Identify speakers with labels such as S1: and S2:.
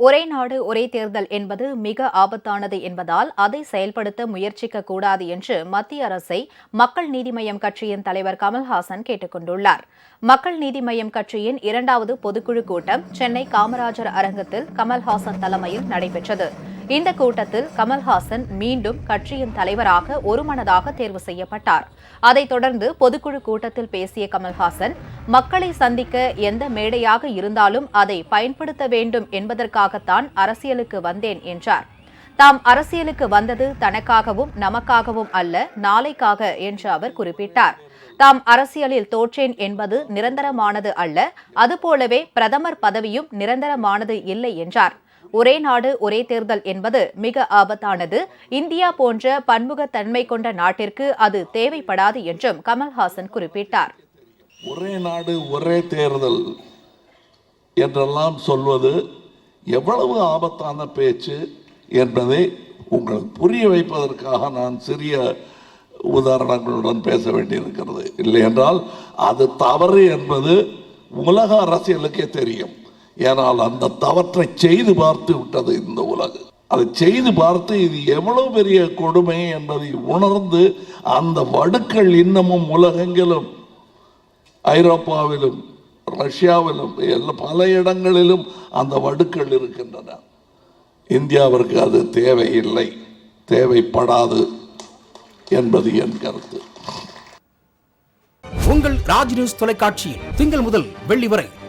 S1: ஒரே நாடு ஒரே தேர்தல் என்பது மிக ஆபத்தானது என்பதால் அதை செயல்படுத்த முயற்சிக்க கூடாது என்று மத்திய அரசை மக்கள் நீதி மய்யம் கட்சியின் தலைவர் கமல்ஹாசன் கேட்டுக் கொண்டுள்ளார். மக்கள் நீதி மய்யம் கட்சியின் இரண்டாவது பொதுக்குழு கூட்டம் சென்னை காமராஜர் அரங்கத்தில் கமல்ஹாசன் தலைமையில் நடைபெற்றது. இந்த கூட்டத்தில் கமல்ஹாசன் மீண்டும் கட்சியின் தலைவராக ஒருமனதாக தேர்வு செய்யப்பட்டார். அதைத் தொடர்ந்து பொதுக்குழு கூட்டத்தில் பேசிய கமல்ஹாசன் மக்களை சந்திக்க எந்த மேடையாக இருந்தாலும் அதை பயன்படுத்த வேண்டும் என்பதற்காகத்தான் அரசியலுக்கு வந்தேன் என்றார். தாம் அரசியலுக்கு வந்தது தனக்காகவும் நமக்காகவும் அல்ல நாளைக்காக என்று அவர் குறிப்பிட்டார். தாம் அரசியலில் தோற்றேன் என்பது நிரந்தரமானது அல்ல அதுபோலவே பிரதமர் பதவியும் நிரந்தரமானது இல்லை என்றார். ஒரே நாடு ஒரே தேர்தல் என்பது மிக ஆபத்தானது. இந்தியா போன்ற பன்முகத்தன்மை கொண்ட நாட்டிற்கு அது தேவைப்படாது என்றும் கமல்ஹாசன் குறிப்பிட்டார்.
S2: ஒரே நாடு ஒரே தேர்தல் என்றெல்லாம் சொல்வது எவ்வளவு ஆபத்தான பேச்சு என்பதை உங்களுக்கு புரிய வைப்பதற்காக நான் சிறிய உதாரணங்களுடன் பேச வேண்டியிருக்கிறது. இல்லை என்றால் அது தவறு என்பது உலக அரசியலுக்கே தெரியும். ஏனால் அந்த தவற்றை செய்து பார்த்து விட்டது இந்த உலகு. அதை செய்து பார்த்து இது எவ்வளவு பெரிய கொடுமை என்பதை உணர்ந்து அந்த வடுக்கள் இன்னமும் உலகெங்கிலும் ஐரோப்பாவிலும் ரஷ்யாவிலும் எல்லா பல இடங்களிலும் அந்த வடுக்கள் இருக்கின்றன. இந்தியாவிற்கு அது தேவையில்லை தேவைப்படாது என்பது என் கருத்து.
S3: உங்கள் ராஜ் நியூஸ் தொலைக்காட்சியில் திங்கள் முதல் வெள்ளி வரை